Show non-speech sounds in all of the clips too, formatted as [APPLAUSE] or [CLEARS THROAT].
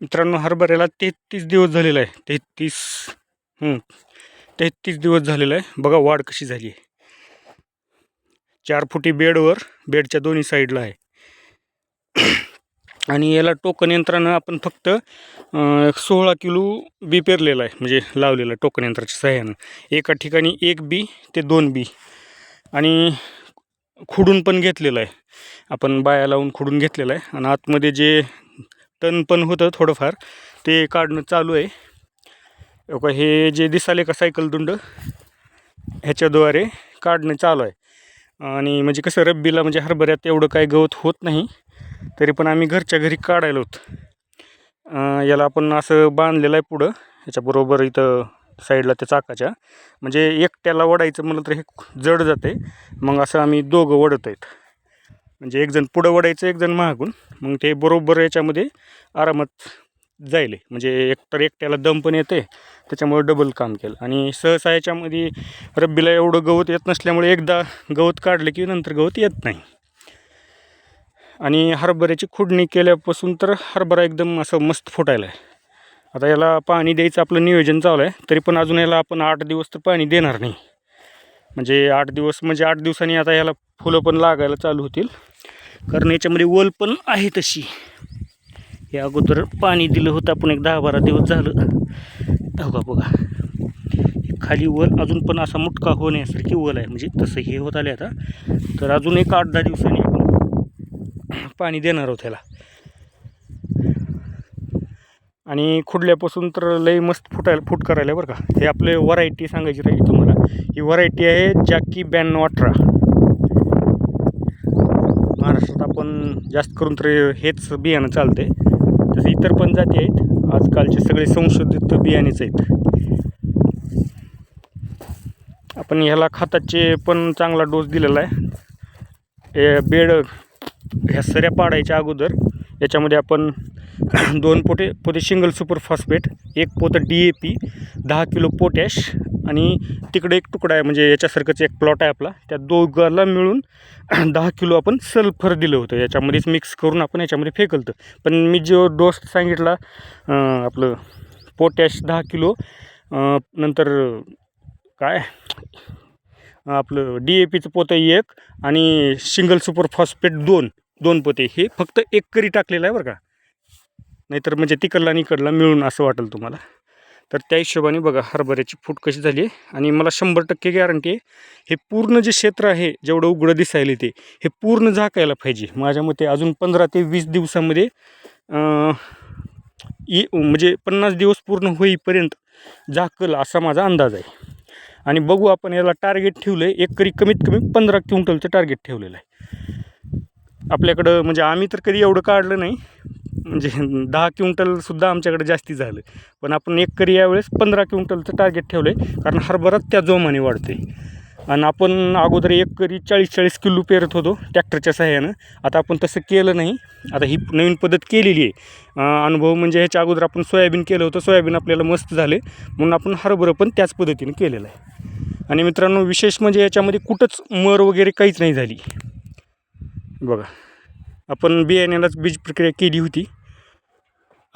मित्रांनो हरभऱ्याला तेहतीस दिवस झालेला आहे. तेहतीस तेहतीस दिवस झालेला आहे. बघा वाढ कशी झाली आहे. चार फुटी बेडवर बेडच्या दोन्ही साईडला आहे. [CLEARS THROAT] आणि याला टोकन यंत्रानं आपण फक्त सोळा किलो बी पेरलेलं आहे. म्हणजे लावलेलं आहे टोकन यंत्राच्या सहाय्यानं. एका ठिकाणी एक बी ते दोन बी. आणि खुडून पण घेतलेलं आहे. आपण बाया लावून खुडून घेतलेलं आहे. आणि आतमध्ये जे तण पण होतं थोडंफार. ते काढणं चालू आहे. का हे जे दिसाले का सायकल दुंड ह्याच्याद्वारे काढणं चालू आहे. आणि म्हणजे कसं रब्बीला म्हणजे हरभऱ्यात एवढं काय गवत होत नाही तरी पण आम्ही घरच्या घरी काढायला होत. याला आपण असं बांधलेलं आहे पुढं ह्याच्याबरोबर इथं साईडला त्या चाकाच्या. म्हणजे एकट्याला वडायचं म्हणलं तर हे जड जाते मग असं आम्ही दोघं वडत आहेत. म्हणजे एक जण पुढं वडायचं एक जण मागून मग ते बरोबर याच्यामध्ये आरामात जाईल म्हणजे एकतर एकट्याला दम पण येते त्याच्यामुळे डबल काम केलं. आणि सहसा याच्यामध्ये रब्बीला एवढं गवत येत नसल्यामुळे एकदा गवत काढलं की नंतर गवत येत नाही. आणि हरभऱ्याची खुडणी केल्यापासून तर हरभरा एकदम असं मस्त फुटायला आहे आता याला पाणी द्यायचं आपलं नियोजन चालू आहे तरी पण अजून याला आपण आठ दिवस तर पाणी देणार नाही. म्हणजे आठ दिवस म्हणजे आठ दिवसांनी आता याला फुलं पण लागायला चालू होतील. कारण याच्यामध्ये वल पण आहे तशी. या अगोदर पाणी दिलं होतं आपण एक दहा बारा दिवस झालं. बघा का बघा. खाली वल अजून पण असा मुटका होण्यासारखी वल आहे. म्हणजे तसं हे होत आले आता. तर अजून एक आठ दहा दिवसांनी आपण पाणी देणार आहोत त्याला आणि खुडल्यापासून तर लई मस्त फुटायला फुट करायला बरं का. हे आपले व्हरायटी सांगायची राहील तुम्हाला. ही व्हरायटी आहे जॅकी ब्याण्णव अठरा महाराष्ट्रात आपण जास्त करून तर हेच बियाणं चालते. तसं इतर पण जाती आहेत. आजकालचे सगळे संशोधित बियाणेच आहेत. आपण ह्याला खताचे पण चांगला डोस दिलेला आहे. बेड ह्या सऱ्या पाडायच्या अगोदर याच्यामध्ये आपण दोन पोटे पोते सिंगल सुपर फॉस्फेट एक पोतं डी ए पी दहा किलो पोटॅश आणि तिकडे एक तुकडा आहे म्हणजे याच्यासारखंच एक प्लॉट आहे आपला. त्या दोघाला मिळून [CLEARS THROAT] दहा किलो आपण सल्फर दिलं होतं. याच्यामध्येच मिक्स करून आपण याच्यामध्ये फेकलतं. पण मी जो डोस सांगितला आपलं पोटॅश दहा किलो नंतर काय? आपलं डी ए पीचं पोतं एक आणि सिंगल सुपर फॉस्फेट दोन दोन पोते. हे फक्त एक करी टाकलेलं आहे बरं का. नाहीतर म्हणजे तिकडला आणि इकडला मिळून असं वाटेल तुम्हाला. तर त्या हिशोबाने बघा हरभऱ्याची फूट कशी झाली आहे. आणि मला शंभर टक्के गॅरंटी आहे हे पूर्ण जे क्षेत्र आहे जेवढं उघडं दिसायले ते हे पूर्ण झाकायला पाहिजे. माझ्या मते अजून पंधरा ते वीस दिवसामध्ये इ म्हणजे पन्नास दिवस पूर्ण होईपर्यंत झाकल असा माझा अंदाज आहे. आणि बघू आपण याला टार्गेट ठेवलं आहे एकरी कमीत कमी पंधरा क्विंटलचं टार्गेट ठेवलेलं आहे. आपल्याकडं म्हणजे आम्ही तर कधी एवढं काढलं नाही म्हणजे दहा क्विंटलसुद्धा आमच्याकडे जास्ती झालं. पण आपण एकरी यावेळेस पंधरा क्विंटलचं टार्गेट ठेवलं आहे कारण हरभरात त्या जोमाने वाढते. आणि आपण अगोदर एकरी चाळीस चाळीस किलो पेरत होतो ट्रॅक्टरच्या सहाय्यानं. आता आपण तसं केलं नाही. आता ही नवीन पद्धत केलेली आहे. अनुभव म्हणजे ह्याच्या अगोदर आपण सोयाबीन केलं होतं. सोयाबीन आपल्याला मस्त झाले. म्हणून आपण हरभरं पण त्याच पद्धतीने केलेलं आहे. आणि मित्रांनो विशेष म्हणजे याच्यामध्ये कुठंच मर वगैरे काहीच नाही झाली. बघा आपण बियाण्यालाच बीज प्रक्रिया केली होती.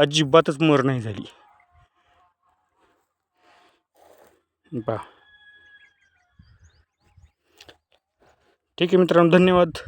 अजिबातच मर नाही झाली. बा. ठीक आहे मित्रांनो धन्यवाद.